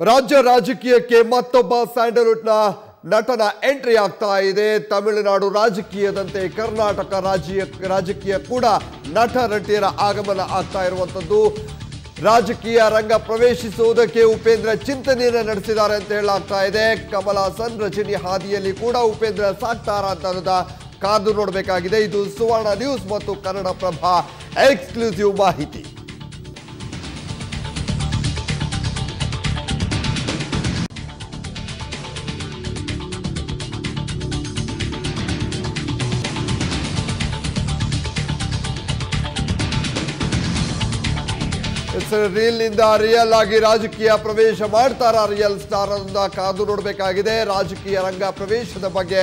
ರಾಜ್ಯ ರಾಜಕೀಯಕ್ಕೆ ಮತ್ತೊಬ್ಬ ಸ್ಯಾಂಡಲ್ವುಡ್ನ ನಟನ ಎಂಟ್ರಿ ಆಗ್ತಾ ಇದೆ. ತಮಿಳುನಾಡು ರಾಜಕೀಯದಂತೆ ಕರ್ನಾಟಕ ರಾಜ್ಯ, ರಾಜಕೀಯ ಕೂಡ ನಟ ನಟಿಯರ ಆಗಮನ ಆಗ್ತಾ ಇರುವಂಥದ್ದು. ರಾಜಕೀಯ ರಂಗ ಪ್ರವೇಶಿಸುವುದಕ್ಕೆ ಉಪೇಂದ್ರ ಚಿಂತನೆಯನ್ನು ನಡೆಸಿದ್ದಾರೆ ಅಂತ ಹೇಳಲಾಗ್ತಾ ಇದೆ. ಕಮಲ ಸಂರಚನೆ ರಚನಿ ಹಾದಿಯಲ್ಲಿ ಕೂಡ ಉಪೇಂದ್ರ ಸಾಕ್ತಾರ ಅಂತ ಅನ್ನೋದ ಕಾದು ನೋಡಬೇಕಾಗಿದೆ. ಇದು ಸುವರ್ಣ ನ್ಯೂಸ್ ಮತ್ತು ಕನ್ನಡ ಪ್ರಭಾ. ಎಕ್ಸ್ಕ್ಲೂಸಿವ್ ಮಾಹಿತಿ. ರೀಲ್ ಇಂದ ರಿಯಲ್ ಆಗಿ ರಾಜಕೀಯ ಪ್ರವೇಶ ಮಾಡ್ತಾರ ರಿಯಲ್ ಸ್ಟಾರ್ ಅಂತ ಕಾದು ನೋಡಬೇಕಾಗಿದೆ. ರಾಜಕೀಯ ರಂಗ ಪ್ರವೇಶದ ಬಗ್ಗೆ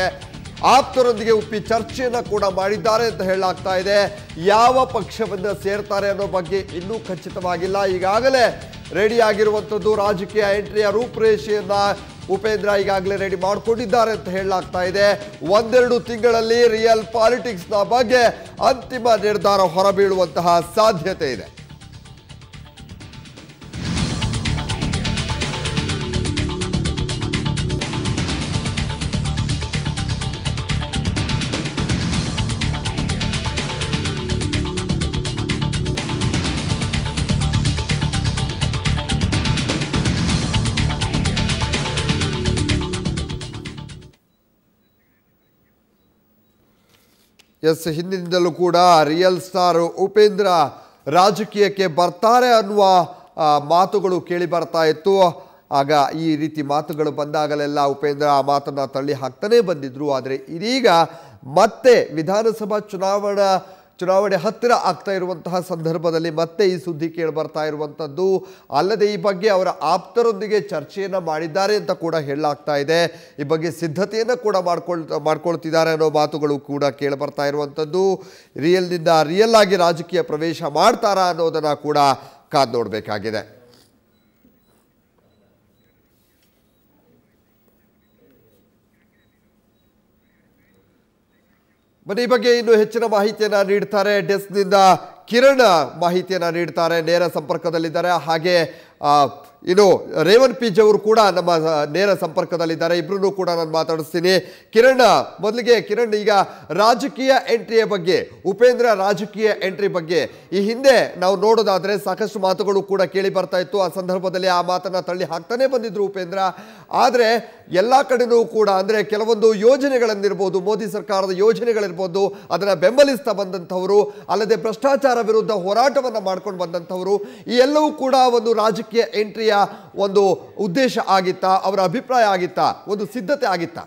ಆಪ್ತರೊಂದಿಗೆ ಉಪ್ಪಿ ಚರ್ಚೆಯನ್ನ ಕೂಡ ಮಾಡಿದ್ದಾರೆ ಅಂತ ಹೇಳಲಾಗ್ತಾ ಇದೆ. ಯಾವ ಪಕ್ಷವನ್ನ ಸೇರ್ತಾರೆ ಅನ್ನೋ ಬಗ್ಗೆ ಇನ್ನೂ ಖಚಿತವಾಗಿಲ್ಲ. ಈಗಾಗಲೇ ರೆಡಿ ಆಗಿರುವಂಥದ್ದು ರಾಜಕೀಯ ಎಂಟ್ರಿಯ ರೂಪುರೇಷೆಯನ್ನ ಉಪೇಂದ್ರ ಈಗಾಗಲೇ ರೆಡಿ ಮಾಡಿಕೊಂಡಿದ್ದಾರೆ ಅಂತ ಹೇಳಲಾಗ್ತಾ ಇದೆ. ಒಂದೆರಡು ತಿಂಗಳಲ್ಲಿ ರಿಯಲ್ ಪಾಲಿಟಿಕ್ಸ್ನ ಬಗ್ಗೆ ಅಂತಿಮ ನಿರ್ಧಾರ ಹೊರಬೀಳುವಂತಹ ಸಾಧ್ಯತೆ ಇದೆ. ಎಸ್, ಹಿಂದಿನಿಂದಲೂ ಕೂಡ ರಿಯಲ್ ಸ್ಟಾರ್ ಉಪೇಂದ್ರ ರಾಜಕೀಯಕ್ಕೆ ಬರ್ತಾರೆ ಅನ್ನುವ ಮಾತುಗಳು ಕೇಳಿ ಬರ್ತಾ ಇತ್ತು. ಆಗ ಈ ರೀತಿ ಮಾತುಗಳು ಬಂದಾಗಲೆಲ್ಲ ಉಪೇಂದ್ರ ಆ ಮಾತನ್ನು ತಳ್ಳಿ ಹಾಕ್ತಾನೇ ಬಂದಿದ್ರು. ಆದರೆ ಇದೀಗ ಮತ್ತೆ ವಿಧಾನಸಭಾ ಚುನಾವಣಾ ಚುನಾವಣೆ ಹತ್ತಿರ ಆಗ್ತಾ ಇರುವಂತಹ ಸಂದರ್ಭದಲ್ಲಿ ಮತ್ತೆ ಈ ಸುದ್ದಿ ಕೇಳಿ ಬರ್ತಾ ಇರುವಂಥದ್ದು. ಅಲ್ಲದೆ ಈ ಬಗ್ಗೆ ಅವರ ಆಪ್ತರೊಂದಿಗೆ ಚರ್ಚೆಯನ್ನು ಮಾಡಿದ್ದಾರೆ ಅಂತ ಕೂಡ ಹೇಳಲಾಗ್ತಾ ಇದೆ. ಈ ಬಗ್ಗೆ ಸಿದ್ಧತೆಯನ್ನು ಕೂಡ ಮಾಡ್ಕೊಳ್, ಮಾಡ್ಕೊಳ್ತಿದ್ದಾರೆ ಅನ್ನೋ ಮಾತುಗಳು ಕೂಡ ಕೇಳಿ ಬರ್ತಾ ಇರುವಂಥದ್ದು. ರಿಯಲ್ನಿಂದ ರಿಯಲ್ ಆಗಿ ರಾಜಕೀಯ ಪ್ರವೇಶ ಮಾಡ್ತಾರಾ ಅನ್ನೋದನ್ನು ಕೂಡ ಕಾದು ನೋಡಬೇಕಾಗಿದೆ. ಬನ್ನಿ ಬಗ್ಗೆ ಇನ್ನು ಹೆಚ್ಚಿನ ಮಾಹಿತಿಯನ್ನ ನೀಡ್ತಾರೆ ಡೆಸ್ಕ್ನಿಂದ ಕಿರಣ್ ಮಾಹಿತಿಯನ್ನ ನೀಡ್ತಾರೆ, ನೇರ ಸಂಪರ್ಕದಲ್ಲಿದ್ದಾರೆ. ಹಾಗೆ ಇನ್ನು ರೇವನ್ ಪಿಜ್ ಅವರು ಕೂಡ ನಮ್ಮ ನೇರ ಸಂಪರ್ಕದಲ್ಲಿದ್ದಾರೆ. ಇಬ್ಬರೂ ಕೂಡ ನಾನು ಮಾತಾಡಿಸ್ತೀನಿ. ಕಿರಣ್, ಮೊದಲಿಗೆ ಕಿರಣ್, ಈಗ ರಾಜಕೀಯ ಎಂಟ್ರಿಯ ಬಗ್ಗೆ, ಉಪೇಂದ್ರ ರಾಜಕೀಯ ಎಂಟ್ರಿ ಬಗ್ಗೆ, ಈ ಹಿಂದೆ ನಾವು ನೋಡೋದಾದ್ರೆ ಸಾಕಷ್ಟು ಮಾತುಗಳು ಕೂಡ ಕೇಳಿ ಬರ್ತಾ ಇತ್ತು. ಆ ಸಂದರ್ಭದಲ್ಲಿ ಆ ಮಾತನ್ನ ತಳ್ಳಿ ಹಾಕ್ತಾನೆ ಬಂದಿದ್ರು ಉಪೇಂದ್ರ. ಆದರೆ ಎಲ್ಲ ಕಡೆಯೂ ಕೂಡ ಅಂದರೆ ಕೆಲವೊಂದು ಯೋಜನೆಗಳನ್ನಿರ್ಬೋದು, ಮೋದಿ ಸರ್ಕಾರದ ಯೋಜನೆಗಳಿರ್ಬೋದು ಅದನ್ನು ಬೆಂಬಲಿಸ್ತಾ ಬಂದಂಥವರು, ಅಲ್ಲದೆ ಭ್ರಷ್ಟಾಚಾರ ವಿರುದ್ಧ ಹೋರಾಟವನ್ನು ಮಾಡ್ಕೊಂಡು ಬಂದಂಥವರು, ಈ ಎಲ್ಲವೂ ಕೂಡ ಒಂದು ರಾಜಕೀಯ ಎಂಟ್ರಿಯ ಒಂದು ಉದ್ದೇಶ ಆಗಿತ್ತಾ, ಅವರ ಅಭಿಪ್ರಾಯ ಆಗಿತ್ತಾ, ಒಂದು ಸಿದ್ಧತೆ ಆಗಿತ್ತಾ?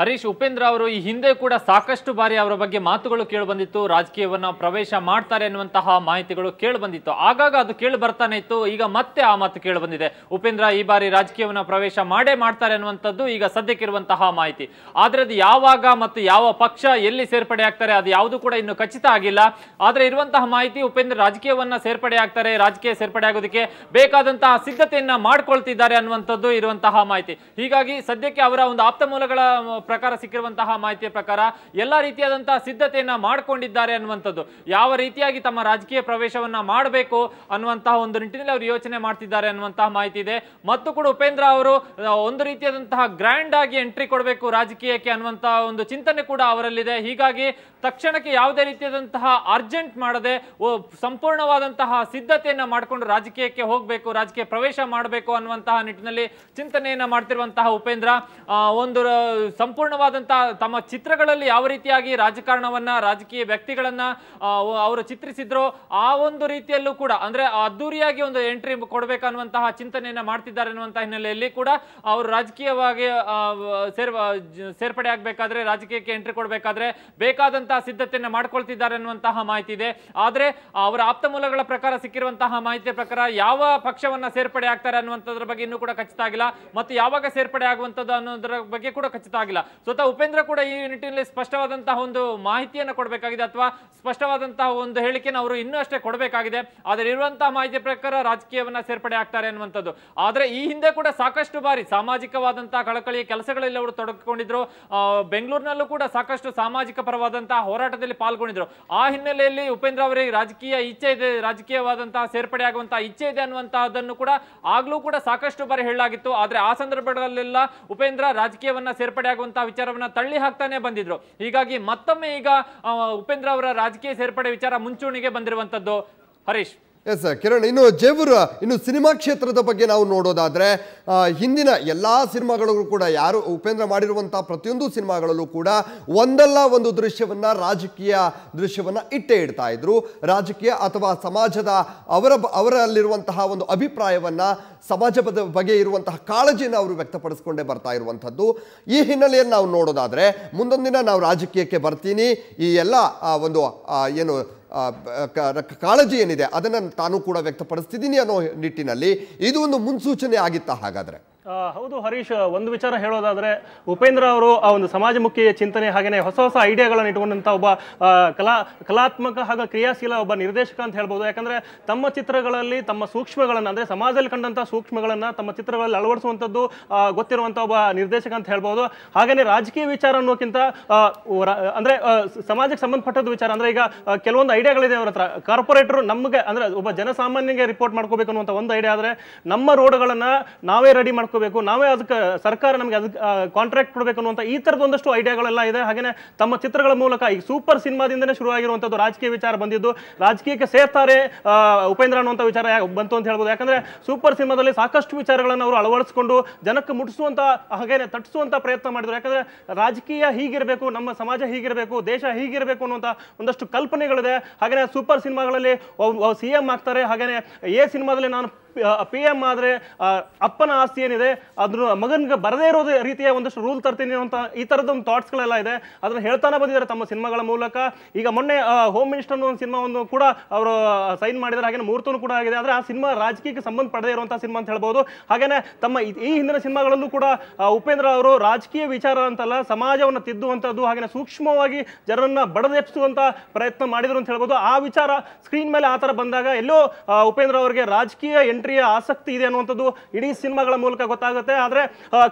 ಹರೀಶ್ ಉಪೇಂದ್ರ ಅವರು ಈ ಹಿಂದೆ ಕೂಡ ಸಾಕಷ್ಟು ಬಾರಿ ಅವರ ಬಗ್ಗೆ ಮಾತುಗಳು ಕೇಳಿ ಬಂದಿತ್ತು, ರಾಜಕೀಯವನ್ನ ಪ್ರವೇಶ ಮಾಡ್ತಾರೆ ಎನ್ನುವಂತಹ ಮಾಹಿತಿಗಳು ಕೇಳಿ ಬಂದಿತ್ತು. ಆಗಾಗ ಅದು ಕೇಳಿ ಬರ್ತಾನೆ ಇತ್ತು, ಈಗ ಮತ್ತೆ ಆ ಮಾತು ಕೇಳಿ ಬಂದಿದೆ. ಉಪೇಂದ್ರ ಈ ಬಾರಿ ರಾಜಕೀಯವನ್ನ ಪ್ರವೇಶ ಮಾಡೇ ಮಾಡ್ತಾರೆ ಅನ್ನುವಂಥದ್ದು ಈಗ ಸದ್ಯಕ್ಕಿರುವಂತಹ ಮಾಹಿತಿ. ಆದ್ರೆ ಅದು ಯಾವಾಗ ಮತ್ತು ಯಾವ ಪಕ್ಷ ಎಲ್ಲಿ ಸೇರ್ಪಡೆ ಆಗ್ತಾರೆ ಅದು ಯಾವುದು ಕೂಡ ಇನ್ನು ಖಚಿತ ಆಗಿಲ್ಲ. ಆದ್ರೆ ಇರುವಂತಹ ಮಾಹಿತಿ ಉಪೇಂದ್ರ ರಾಜಕೀಯವನ್ನ ಸೇರ್ಪಡೆ ಆಗ್ತಾರೆ, ರಾಜಕೀಯ ಸೇರ್ಪಡೆ ಆಗೋದಕ್ಕೆ ಬೇಕಾದಂತಹ ಸಿದ್ಧತೆಯನ್ನು ಮಾಡ್ಕೊಳ್ತಿದ್ದಾರೆ ಅನ್ನುವಂಥದ್ದು ಇರುವಂತಹ ಮಾಹಿತಿ. ಹೀಗಾಗಿ ಸದ್ಯಕ್ಕೆ ಅವರ ಒಂದು ಆಪ್ತ ಮೂಲಗಳ ಪ್ರಕಾರ ಸಿಕ್ಕಿರುವಂತಹ ಮಾಹಿತಿಯ ಪ್ರಕಾರ ಎಲ್ಲ ರೀತಿಯಾದಂತಹ ಸಿದ್ಧತೆಯನ್ನ ಮಾಡಿಕೊಂಡಿದ್ದಾರೆ ಅನ್ನುವಂಥದ್ದು. ಯಾವ ರೀತಿಯಾಗಿ ತಮ್ಮ ರಾಜಕೀಯ ಪ್ರವೇಶವನ್ನ ಮಾಡಬೇಕು ಅನ್ನುವಂತಹ ಒಂದು ನಿಟ್ಟಿನಲ್ಲಿ ಅವರು ಯೋಚನೆ ಮಾಡ್ತಿದ್ದಾರೆ ಅನ್ನುವಂತಹ ಮಾಹಿತಿ ಇದೆ. ಮತ್ತು ಕೂಡ ಉಪೇಂದ್ರ ಅವರು ಒಂದು ರೀತಿಯಾದಂತಹ ಗ್ರ್ಯಾಂಡ್ ಆಗಿ ಎಂಟ್ರಿ ಕೊಡಬೇಕು ರಾಜಕೀಯಕ್ಕೆ ಅನ್ನುವಂತಹ ಒಂದು ಚಿಂತನೆ ಕೂಡ ಅವರಲ್ಲಿದೆ. ಹೀಗಾಗಿ ತಕ್ಷಣಕ್ಕೆ ಯಾವುದೇ ರೀತಿಯಾದಂತಹ ಅರ್ಜೆಂಟ್ ಮಾಡದೆ ಸಂಪೂರ್ಣವಾದಂತಹ ಸಿದ್ಧತೆಯನ್ನ ಮಾಡಿಕೊಂಡು ರಾಜಕೀಯಕ್ಕೆ ಹೋಗಬೇಕು, ರಾಜಕೀಯ ಪ್ರವೇಶ ಮಾಡಬೇಕು ಅನ್ನುವಂತಹ ನಿಟ್ಟಿನಲ್ಲಿ ಚಿಂತನೆಯನ್ನ ಮಾಡ್ತಿರುವಂತಹ ಉಪೇಂದ್ರ ಒಂದು ಸಂಪೂರ್ಣವಾದಂತಹ ತಮ್ಮ ಚಿತ್ರಗಳಲ್ಲಿ ಯಾವ ರೀತಿಯಾಗಿ ರಾಜಕಾರಣವನ್ನ, ರಾಜಕೀಯ ವ್ಯಕ್ತಿಗಳನ್ನ ಅವರು ಚಿತ್ರಿಸಿದ್ರು ಆ ಒಂದು ರೀತಿಯಲ್ಲೂ ಕೂಡ, ಅಂದ್ರೆ ಅದ್ದೂರಿಯಾಗಿ ಒಂದು ಎಂಟ್ರಿ ಕೊಡಬೇಕನ್ನುವಂತಹ ಚಿಂತನೆಯನ್ನ ಮಾಡ್ತಿದ್ದಾರೆ ಅನ್ನುವಂತಹ ಹಿನ್ನೆಲೆಯಲ್ಲಿ ಕೂಡ ಅವರು ರಾಜಕೀಯವಾಗಿ ಸೇರ್ ಸೇರ್ಪಡೆ ಆಗಬೇಕಾದ್ರೆ, ರಾಜಕೀಯಕ್ಕೆ ಎಂಟ್ರಿ ಕೊಡಬೇಕಾದ್ರೆ ಬೇಕಾದಂತಹ ಸಿದ್ಧತೆಯನ್ನು ಮಾಡ್ಕೊಳ್ತಿದ್ದಾರೆ ಅನ್ನುವಂತಹ ಮಾಹಿತಿ ಇದೆ. ಆದ್ರೆ ಅವರ ಆಪ್ತ ಮೂಲಗಳ ಪ್ರಕಾರ ಸಿಕ್ಕಿರುವಂತಹ ಮಾಹಿತಿಯ ಪ್ರಕಾರ ಯಾವ ಪಕ್ಷವನ್ನ ಸೇರ್ಪಡೆ ಆಗ್ತಾರೆ ಅನ್ನುವಂಥದ್ರ ಬಗ್ಗೆ ಇನ್ನೂ ಕೂಡ ಖಚಿತ ಆಗಿಲ್ಲ. ಮತ್ತು ಯಾವಾಗ ಸೇರ್ಪಡೆ ಆಗುವಂಥದ್ದು ಅನ್ನೋದ್ರ ಬಗ್ಗೆ ಕೂಡ ಖಚಿತ ಆಗಿಲ್ಲ. ಸ್ವತಃ ಉಪೇಂದ್ರ ಕೂಡ ಈ ನಿಟ್ಟಿನಲ್ಲಿ ಸ್ಪಷ್ಟವಾದಂತಹ ಒಂದು ಮಾಹಿತಿಯನ್ನು ಕೊಡಬೇಕಾಗಿದೆ ಅಥವಾ ಸ್ಪಷ್ಟವಾದಂತಹ ಒಂದು ಹೇಳಿಕೆಯನ್ನು ಅವರು ಇನ್ನೂ ಅಷ್ಟೇ ಕೊಡಬೇಕಾಗಿದೆ. ಆದರೆ ಇರುವಂತಹ ಮಾಹಿತಿ ಪ್ರಕಾರ ರಾಜಕೀಯವನ್ನ ಸೇರ್ಪಡೆ ಆಗ್ತಾರೆ ಅನ್ನುವಂಥದ್ದು. ಆದರೆ ಈ ಹಿಂದೆ ಕೂಡ ಸಾಕಷ್ಟು ಬಾರಿ ಸಾಮಾಜಿಕವಾದಂತಹ ಕಳಕಳಿಯ ಕೆಲಸಗಳಲ್ಲಿ ಅವರು ತೊಡಗಿಕೊಂಡಿದ್ರು. ಬೆಂಗಳೂರಿನಲ್ಲೂ ಕೂಡ ಸಾಕಷ್ಟು ಸಾಮಾಜಿಕ ಪರವಾದಂತಹ ಹೋರಾಟದಲ್ಲಿ ಪಾಲ್ಗೊಂಡಿದ್ರು. ಆ ಹಿನ್ನೆಲೆಯಲ್ಲಿ ಉಪೇಂದ್ರ ಅವರಿಗೆ ರಾಜಕೀಯ ಇಚ್ಛೆ ಇದೆ, ರಾಜಕೀಯವಾದಂತಹ ಸೇರ್ಪಡೆ ಆಗುವಂತಹ ಇಚ್ಛೆ ಇದೆ ಅನ್ನುವಂತಹದ್ದನ್ನು ಕೂಡ ಆಗ್ಲೂ ಕೂಡ ಸಾಕಷ್ಟು ಬಾರಿ ಹೇಳಲಾಗಿತ್ತು. ಆದರೆ ಆ ಸಂದರ್ಭಗಳಲ್ಲೆಲ್ಲ ಉಪೇಂದ್ರ ರಾಜಕೀಯವನ್ನ ಸೇರ್ಪಡೆ ಆಗುವಂತಹ ವಿಚಾರವನ್ನ ತಳ್ಳಿ ಹಾಕ್ತಾನೆ ಬಂದಿದ್ರು. ಹೀಗಾಗಿ ಮತ್ತೊಮ್ಮೆ ಈಗ ಉಪೇಂದ್ರ ಅವರ ರಾಜಕೀಯ ಸೇರ್ಪಡೆ ವಿಚಾರ ಮುಂಚೂಣಿಗೆ ಬಂದಿರುವಂತದ್ದು. ಹರೀಶ್. ಎಸ್ ಕಿರಣ್, ಇನ್ನು ಜೇವೂರ್, ಇನ್ನು ಸಿನಿಮಾ ಕ್ಷೇತ್ರದ ಬಗ್ಗೆ ನಾವು ನೋಡೋದಾದರೆ ಹಿಂದಿನ ಎಲ್ಲ ಸಿನಿಮಾಗಳಿಗೂ ಕೂಡ ಯಾರು ಉಪೇಂದ್ರ ಮಾಡಿರುವಂಥ ಪ್ರತಿಯೊಂದು ಸಿನಿಮಾಗಳಲ್ಲೂ ಕೂಡ ಒಂದಲ್ಲ ಒಂದು ದೃಶ್ಯವನ್ನು, ರಾಜಕೀಯ ದೃಶ್ಯವನ್ನು ಇಟ್ಟೇ ಇಡ್ತಾ ಇದ್ರು. ರಾಜಕೀಯ ಅಥವಾ ಸಮಾಜದ ಅವರ ಅವರಲ್ಲಿರುವಂತಹ ಒಂದು ಅಭಿಪ್ರಾಯವನ್ನು ಸಮಾಜದ ಬಗ್ಗೆ ಇರುವಂತಹ ಕಾಳಜಿಯನ್ನು ಅವರು ವ್ಯಕ್ತಪಡಿಸ್ಕೊಂಡೇ ಬರ್ತಾ ಇರುವಂಥದ್ದು. ಈ ಹಿನ್ನೆಲೆಯಲ್ಲಿ ನಾವು ನೋಡೋದಾದರೆ, ಮುಂದೊಂದಿನ ನಾವು ರಾಜಕೀಯಕ್ಕೆ ಬರ್ತೀನಿ. ಈ ಎಲ್ಲ ಒಂದು ಏನು ಕಾಳಜಿ ಏನಿದೆ ಅದನ್ನು ತಾನು ಕೂಡ ವ್ಯಕ್ತಪಡಿಸ್ತಿದ್ದೀನಿ ಅನ್ನೋ ನಿಟ್ಟಿನಲ್ಲಿ ಇದು ಒಂದು ಮುನ್ಸೂಚನೆ ಆಗಿತ್ತಾ ಹಾಗಾದ್ರೆ. ಹೌದು ಹರೀಶ್, ಒಂದು ವಿಚಾರ ಹೇಳೋದಾದ್ರೆ ಉಪೇಂದ್ರ ಅವರು ಆ ಒಂದು ಸಮಾಜಮುಖಿ ಚಿಂತನೆ ಹಾಗೆಯೇ ಹೊಸ ಹೊಸ ಐಡಿಯಾಗಳನ್ನು ಇಟ್ಕೊಂಡಂಥ ಒಬ್ಬ ಕಲಾ, ಕಲಾತ್ಮಕ ಹಾಗೂ ಕ್ರಿಯಾಶೀಲ ಒಬ್ಬ ನಿರ್ದೇಶಕ ಅಂತ ಹೇಳ್ಬೋದು. ಯಾಕಂದ್ರೆ ತಮ್ಮ ಚಿತ್ರಗಳಲ್ಲಿ ತಮ್ಮ ಸೂಕ್ಷ್ಮಗಳನ್ನ, ಅಂದ್ರೆ ಸಮಾಜದಲ್ಲಿ ಕಂಡಂಥ ಸೂಕ್ಷ್ಮಗಳನ್ನು ತಮ್ಮ ಚಿತ್ರಗಳಲ್ಲಿ ಅಳವಡಿಸುವಂತದ್ದು ಗೊತ್ತಿರುವಂಥ ಒಬ್ಬ ನಿರ್ದೇಶಕ ಅಂತ ಹೇಳ್ಬೋದು. ಹಾಗೇನೆ ರಾಜಕೀಯ ವಿಚಾರ ಅನ್ನೋಕ್ಕಿಂತ ಅಂದರೆ ಸಮಾಜಕ್ಕೆ ಸಂಬಂಧಪಟ್ಟದ್ದು ವಿಚಾರ. ಅಂದ್ರೆ ಈಗ ಕೆಲವೊಂದು ಐಡಿಯಾಗಳಿದೆ ಅವ್ರ ಹತ್ರ. ಕಾರ್ಪೊರೇಟರ್ ನಮಗೆ, ಅಂದ್ರೆ ಒಬ್ಬ ಜನಸಾಮಾನ್ಯಗೆ ರಿಪೋರ್ಟ್ ಮಾಡ್ಕೋಬೇಕು ಅನ್ನುವಂಥ ಒಂದು ಐಡಿಯಾ ಆದ್ರೆ ನಮ್ಮ ರೋಡ್ಗಳನ್ನ ನಾವೇ ರೆಡಿ ಮಾಡ್ಕೋಬೇಕು ನಾವೇ ಅದಕ್ಕೆ ಸರ್ಕಾರ ನಮಗೆ ಅದಕ್ಕೆ ಕಾಂಟ್ರಾಕ್ಟ್ ಕೊಡಬೇಕು ಅನ್ನುವಂಥ ಈ ಥರದ ಒಂದಷ್ಟು ಐಡಿಯಾಗಳೆಲ್ಲ ಇದೆ. ಹಾಗೆಯೇ ತಮ್ಮ ಚಿತ್ರಗಳ ಮೂಲಕ ಈಗ ಸೂಪರ್ ಸಿನಿಮಾದಿಂದನೇ ಶುರುವಾಗಿರುವಂಥದ್ದು ರಾಜಕೀಯ ವಿಚಾರ ಬಂದಿದ್ದು. ರಾಜಕೀಯಕ್ಕೆ ಸೇರ್ತಾರೆ ಉಪೇಂದ್ರ ಅನ್ನುವಂಥ ವಿಚಾರ ಬಂತು ಅಂತ ಹೇಳ್ಬೋದು. ಯಾಕಂದರೆ ಸೂಪರ್ ಸಿನಿಮಾದಲ್ಲಿ ಸಾಕಷ್ಟು ವಿಚಾರಗಳನ್ನು ಅವರು ಅಳವಡಿಸಿಕೊಂಡು ಜನಕ್ಕೆ ಮುಟ್ಟಿಸುವಂಥ ಹಾಗೇನೆ ತಟ್ಟಿಸುವಂಥ ಪ್ರಯತ್ನ ಮಾಡಿದ್ರು. ಯಾಕಂದರೆ ರಾಜಕೀಯ ಹೀಗಿರಬೇಕು, ನಮ್ಮ ಸಮಾಜ ಹೀಗಿರಬೇಕು, ದೇಶ ಹೀಗಿರಬೇಕು ಅನ್ನುವಂಥ ಒಂದಷ್ಟು ಕಲ್ಪನೆಗಳಿದೆ. ಹಾಗೆಯೇ ಸೂಪರ್ ಸಿನಿಮಾಗಳಲ್ಲಿ ಸಿ ಎಂ ಆಗ್ತಾರೆ. ಹಾಗೆಯೇ ಎ, ಸಿನಿಮಾದಲ್ಲಿ ನಾನು ಪಿ ಎಂ ಆದರೆ ಅಪ್ಪನ ಆಸ್ತಿ ಏನಿದೆ, ಅದ್ರ ಮಗನಿಗೆ ಬರದೇ ಇರೋದು ರೀತಿಯ ಒಂದಷ್ಟು ರೂಲ್ ತರ್ತೀನಿ ಅಂತ ಈ ಥರದ ಒಂದು ಥಾಟ್ಸ್ಗಳೆಲ್ಲ ಇದೆ. ಅದನ್ನ ಹೇಳ್ತಾನೆ ಬಂದಿದ್ದಾರೆ ತಮ್ಮ ಸಿನಿಮಾಗಳ ಮೂಲಕ. ಈಗ ಮೊನ್ನೆ ಹೋಮ್ ಮಿನಿಸ್ಟರ್ ಸಿನಿಮಾ ಒಂದು ಕೂಡ ಅವರು ಸೈನ್ ಮಾಡಿದ್ದಾರೆ. ಹಾಗೆ ಮುಹೂರ್ತನೂ ಕೂಡ ಆಗಿದೆ. ಆದರೆ ಆ ಸಿನಿಮಾ ರಾಜಕೀಯಕ್ಕೆ ಸಂಬಂಧ ಪಡೆದೇ ಇರುವಂತಹ ಸಿನಿಮಾ ಅಂತ ಹೇಳ್ಬೋದು. ಹಾಗೇನೆ ತಮ್ಮ ಈ- ಹಿಂದಿನ ಸಿನಿಮಾಗಳಲ್ಲೂ ಕೂಡ ಉಪೇಂದ್ರ ಅವರು ರಾಜಕೀಯ ವಿಚಾರ ಅಂತಲ್ಲ, ಸಮಾಜವನ್ನು ತಿದ್ದುವಂಥದ್ದು ಹಾಗೆ ಸೂಕ್ಷ್ಮವಾಗಿ ಜನರನ್ನ ಬಡದೆಪ್ಪಿಸುವಂತ ಪ್ರಯತ್ನ ಮಾಡಿದ್ರು ಅಂತ ಹೇಳ್ಬೋದು. ಆ ವಿಚಾರ ಸ್ಕ್ರೀನ್ ಮೇಲೆ ಆ ಥರ ಬಂದಾಗ ಎಲ್ಲೋ ಉಪೇಂದ್ರ ಅವರಿಗೆ ರಾಜಕೀಯ ಎಂಟ್ರಿಯ ಆಸಕ್ತಿ ಇದೆ ಅನ್ನುವಂಥದ್ದು ಇಡೀ ಸಿನಿಮಾಗಳ ಮೂಲಕ ಗೊತ್ತಾಗುತ್ತೆ. ಆದರೆ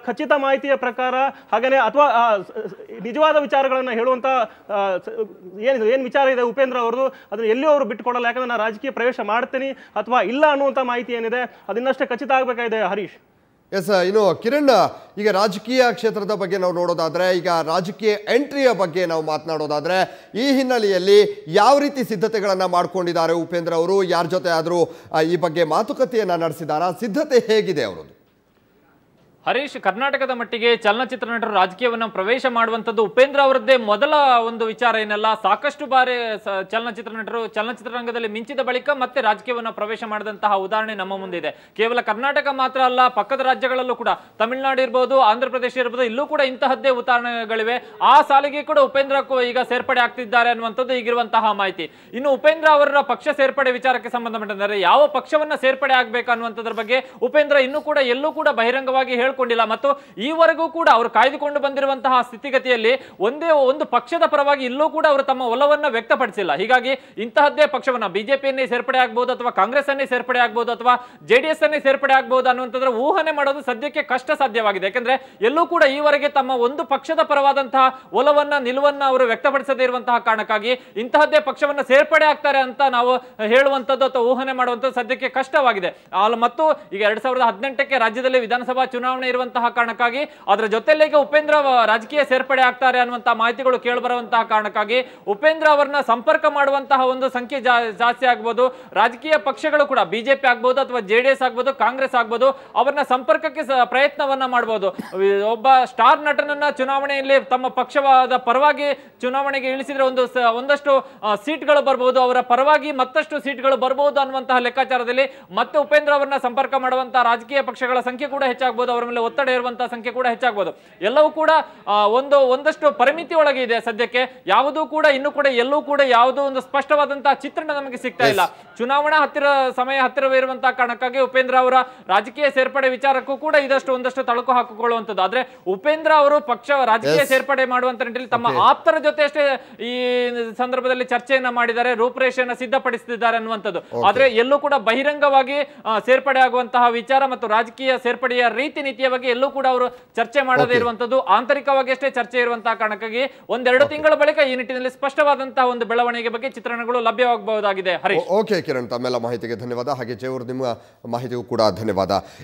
ಖಚಿತ ಮಾಹಿತಿಯ ಪ್ರಕಾರ ಹಾಗೇನೆ ಅಥವಾ ನಿಜವಾದ ವಿಚಾರಗಳನ್ನು ಹೇಳುವಂಥ ಏನು ಏನು ವಿಚಾರ ಇದೆ ಉಪೇಂದ್ರ ಅವ್ರದ್ದು, ಅದನ್ನ ಎಲ್ಲಿಯೂ ಅವರು ಬಿಟ್ಟುಕೊಡಲ್ಲ. ಯಾಕಂದ್ರೆ ನಾನು ರಾಜಕೀಯ ಪ್ರವೇಶ ಮಾಡ್ತೀನಿ ಅಥವಾ ಇಲ್ಲ ಅನ್ನುವಂಥ ಮಾಹಿತಿ ಏನಿದೆ, ಅದನ್ನಷ್ಟೇ ಖಚಿತ ಆಗಬೇಕಾಗಿದೆ ಹರೀಶ್. ಎಸ್ ಇನ್ನು ಕಿರಣ್ ಈಗ ರಾಜಕೀಯ ಕ್ಷೇತ್ರದ ಬಗ್ಗೆ ನಾವು ನೋಡೋದಾದರೆ, ಈಗ ರಾಜಕೀಯ ಎಂಟ್ರಿಯ ಬಗ್ಗೆ ನಾವು ಮಾತನಾಡೋದಾದರೆ, ಈ ಹಿನ್ನೆಲೆಯಲ್ಲಿ ಯಾವ ರೀತಿ ಸಿದ್ಧತೆಗಳನ್ನು ಮಾಡ್ಕೊಂಡಿದ್ದಾರೆ ಉಪೇಂದ್ರ ಅವರು? ಯಾರ ಜೊತೆ ಆದರೂ ಈ ಬಗ್ಗೆ ಮಾತುಕತೆಯನ್ನು ನಡೆಸಿದಾರಾ? ಸಿದ್ಧತೆ ಹೇಗಿದೆ ಅವರದ್ದು? ಹರೀಶ್ ಕರ್ನಾಟಕದ ಮಟ್ಟಿಗೆ ಚಲನಚಿತ್ರ ನಟರು ರಾಜಕೀಯವನ್ನು ಪ್ರವೇಶ ಮಾಡುವಂಥದ್ದು ಉಪೇಂದ್ರ ಅವರದ್ದೇ ಮೊದಲ ಒಂದು ವಿಚಾರ ಏನಲ್ಲ, ಸಾಕಷ್ಟು ಬಾರಿ ಚಲನಚಿತ್ರ ನಟರು ಚಲನಚಿತ್ರ ರಂಗದಲ್ಲಿ ಮಿಂಚಿದ ಬಳಿಕ ಮತ್ತೆ ರಾಜಕೀಯವನ್ನು ಪ್ರವೇಶ ಮಾಡಿದಂತಹ ಉದಾಹರಣೆ ನಮ್ಮ ಮುಂದಿದೆ. ಕೇವಲ ಕರ್ನಾಟಕ ಮಾತ್ರ ಅಲ್ಲ, ಪಕ್ಕದ ರಾಜ್ಯಗಳಲ್ಲೂ ಕೂಡ, ತಮಿಳುನಾಡು ಇರ್ಬೋದು, ಆಂಧ್ರ ಪ್ರದೇಶ ಇರ್ಬೋದು, ಇಲ್ಲೂ ಕೂಡ ಇಂತಹದ್ದೇ ಉದಾಹರಣೆಗಳಿವೆ. ಆ ಸಾಲಿಗೆ ಕೂಡ ಉಪೇಂದ್ರ ಈಗ ಸೇರ್ಪಡೆ ಆಗ್ತಿದ್ದಾರೆ ಅನ್ನುವಂಥದ್ದು ಈಗಿರುವಂತಹ ಮಾಹಿತಿ. ಇನ್ನು ಉಪೇಂದ್ರ ಅವರ ಪಕ್ಷ ಸೇರ್ಪಡೆ ವಿಚಾರಕ್ಕೆ ಸಂಬಂಧಪಟ್ಟಂತೆ ಯಾವ ಪಕ್ಷವನ್ನ ಸೇರ್ಪಡೆ ಆಗ್ಬೇಕು ಅನ್ನುವಂಥದ್ರ ಬಗ್ಗೆ ಉಪೇಂದ್ರ ಇನ್ನೂ ಕೂಡ, ಎಲ್ಲೂ ಕೂಡ ಬಹಿರಂಗವಾಗಿ ಹೇಳ್ಕೊಂಡಿಲ್ಲ ಮತ್ತು ಈವರೆಗೂ ಕೂಡ ಅವರು ಕಾಯ್ದುಕೊಂಡು ಬಂದಿರುವಂತಹ ಸ್ಥಿತಿಗತಿಯಲ್ಲಿ ಒಂದೇ ಒಂದು ಪಕ್ಷದ ಪರವಾಗಿ ಇಲ್ಲೂ ಕೂಡ ಅವರು ತಮ್ಮ ಒಲವನ್ನ ವ್ಯಕ್ತಪಡಿಸಿಲ್ಲ. ಹೀಗಾಗಿ ಇಂತಹದ್ದೇ ಪಕ್ಷವನ್ನ ಬಿಜೆಪಿಯನ್ನೇ ಸೇರ್ಪಡೆ ಆಗ್ಬಹುದು ಅಥವಾ ಕಾಂಗ್ರೆಸ್ ಅನ್ನೇ ಸೇರ್ಪಡೆ ಆಗ್ಬಹುದು ಅಥವಾ ಜೆಡಿಎಸ್ ಅನ್ನೇ ಸೇರ್ಪಡೆ ಆಗ್ಬಹುದು ಅನ್ನುವಂಥದ್ರ ಊಹನೆ ಮಾಡೋದು ಸದ್ಯಕ್ಕೆ ಕಷ್ಟ ಸಾಧ್ಯವಾಗಿದೆ ಯಾಕಂದ್ರೆ ಎಲ್ಲೂ ಕೂಡ ಈವರೆಗೆ ತಮ್ಮ ಒಂದು ಪಕ್ಷದ ಪರವಾದಂತಹ ಒಲವನ್ನ, ನಿಲುವನ್ನ ಅವರು ವ್ಯಕ್ತಪಡಿಸದೇ ಇರುವಂತಹ ಕಾರಣಕ್ಕಾಗಿ ಇಂತಹದ್ದೇ ಪಕ್ಷವನ್ನ ಸೇರ್ಪಡೆ ಆಗ್ತಾರೆ ಅಂತ ನಾವು ಹೇಳುವಂಥದ್ದು ಅಥವಾ ಊಹನೆ ಮಾಡುವಂಥದ್ದು ಸದ್ಯಕ್ಕೆ ಕಷ್ಟವಾಗಿದೆ. ಮತ್ತು ಈಗ ಎರಡ್ ಸಾವಿರದ ಹದಿನೆಂಟಕ್ಕೆ ರಾಜ್ಯದಲ್ಲಿ ವಿಧಾನಸಭಾ ಚುನಾವಣೆ ಇರುವಂತಹ ಕಾರಣಕ್ಕಾಗಿ ಅದರ ಜೊತೆಯಲ್ಲಿ ಉಪೇಂದ್ರ ರಾಜಕೀಯ ಸೇರ್ಪಡೆ ಆಗ್ತಾರೆ ಅನ್ನುವಂತಹ ಮಾಹಿತಿಗಳು ಕೇಳಿಬರುವಂತಹ ಕಾರಣಕ್ಕಾಗಿ ಉಪೇಂದ್ರ ಅವರನ್ನ ಸಂಪರ್ಕ ಮಾಡುವಂತಹ ಒಂದು ಸಂಖ್ಯೆ ಜಾಸ್ತಿ ಆಗ್ಬೋದು. ರಾಜಕೀಯ ಪಕ್ಷಗಳು ಕೂಡ, ಬಿಜೆಪಿ ಆಗ್ಬೋದು ಅಥವಾ ಜೆ ಡಿ ಎಸ್ ಆಗ್ಬೋದು, ಕಾಂಗ್ರೆಸ್ ಆಗ್ಬೋದು, ಅವರನ್ನ ಸಂಪರ್ಕಕ್ಕೆ ಪ್ರಯತ್ನವನ್ನ ಮಾಡಬಹುದು ಒಬ್ಬ ಸ್ಟಾರ್ ನಟನನ್ನ ಚುನಾವಣೆಯಲ್ಲಿ ತಮ್ಮ ಪಕ್ಷವಾದ ಪರವಾಗಿ ಚುನಾವಣೆಗೆ ಇಳಿಸಿದ್ರೆ ಒಂದು ಒಂದಷ್ಟು ಸೀಟ್ಗಳು ಬರಬಹುದು ಅವರ ಪರವಾಗಿ ಮತ್ತಷ್ಟು ಸೀಟ್ಗಳು ಬರಬಹುದು ಅನ್ನುವಂತಹ ಲೆಕ್ಕಾಚಾರದಲ್ಲಿ ಮತ್ತೆ ಉಪೇಂದ್ರ ಅವರನ್ನ ಸಂಪರ್ಕ ಮಾಡುವಂತಹ ರಾಜಕೀಯ ಪಕ್ಷಗಳ ಸಂಖ್ಯೆ ಕೂಡ ಹೆಚ್ಚಾಗಬಹುದು ಅವರ ಒತ್ತಡ ಇರುವಂತಹ ಸಂಖ್ಯೆ ಕೂಡ ಹೆಚ್ಚಾಗಬಹುದು ಎಲ್ಲವೂ ಕೂಡ ಒಂದು ಒಂದಷ್ಟು ಪರಿಮಿತಿ ಒಳಗೆ ಇದೆ ಸದ್ಯಕ್ಕೆ. ಯಾವುದೂ ಕೂಡ ಇನ್ನು ಕೂಡ ಎಲ್ಲೂ ಕೂಡ ಯಾವುದೋ ಒಂದು ಸ್ಪಷ್ಟವಾದಂತಹ ಚಿತ್ರಣ ನಮಗೆ ಸಿಗ್ತಾ ಇಲ್ಲ. ಚುನಾವಣಾ ಹತ್ತಿರ ಸಮಯ ಹತ್ತಿರವಿರುವಂತಹ ಕಾರಣಕ್ಕಾಗಿ ಉಪೇಂದ್ರ ಅವರ ರಾಜಕೀಯ ಸೇರ್ಪಡೆ ವಿಚಾರಕ್ಕೂ ಕೂಡ ಇದಷ್ಟು ಒಂದಷ್ಟು ತಳಕು ಹಾಕಿಕೊಳ್ಳುವಂಥದ್ದು. ಆದ್ರೆ ಉಪೇಂದ್ರ ಅವರು ಪಕ್ಷ ರಾಜಕೀಯ. ಸೇರ್ಪಡೆ ಮಾಡುವಂತ ನಿಟ್ಟಿನಲ್ಲಿ ತಮ್ಮ ಆಪ್ತರ ಜೊತೆ ಅಷ್ಟೇ ಈ ಸಂದರ್ಭದಲ್ಲಿ ಚರ್ಚೆಯನ್ನ ಮಾಡಿದ್ದಾರೆ ರೂಪರೇಷೆಯನ್ನ ಸಿದ್ಧಪಡಿಸುತ್ತಿದ್ದಾರೆ ಅನ್ನುವಂಥದ್ದು. ಆದ್ರೆ ಎಲ್ಲೂ ಕೂಡ ಬಹಿರಂಗವಾಗಿ ಸೇರ್ಪಡೆ ಆಗುವಂತಹ ವಿಚಾರ ಮತ್ತು ರಾಜಕೀಯ ಸೇರ್ಪಡೆಯ ರೀತಿ ನೀತಿಯ ಬಗ್ಗೆ ಎಲ್ಲೂ ಕೂಡ ಅವರು ಚರ್ಚೆ ಮಾಡದೇ. ಇರುವಂತದ್ದು ಆಂತರಿಕವಾಗಿ ಅಷ್ಟೇ ಚರ್ಚೆ ಇರುವಂತಹ ಕಾರಣಕ್ಕಾಗಿ ಒಂದೆರಡು ತಿಂಗಳ ಬಳಿಕ ಈ ನಿಟ್ಟಿನಲ್ಲಿ ಸ್ಪಷ್ಟವಾದಂತಹ ಒಂದು ಬೆಳವಣಿಗೆ ಬಗ್ಗೆ ಚಿತ್ರಣಗಳು ಲಭ್ಯವಾಗಬಹುದಾಗಿದೆ. ಹರೀಶ್. ಓಕೆ ಕಿರಣ್ ತಮ್ಮೆಲ್ಲ ಮಾಹಿತಿಗೆ ಧನ್ಯವಾದ. ಹಾಗೆ ಜಯವರು ನಿಮ್ಮ ಮಾಹಿತಿಗೂ ಕೂಡ ಧನ್ಯವಾದ.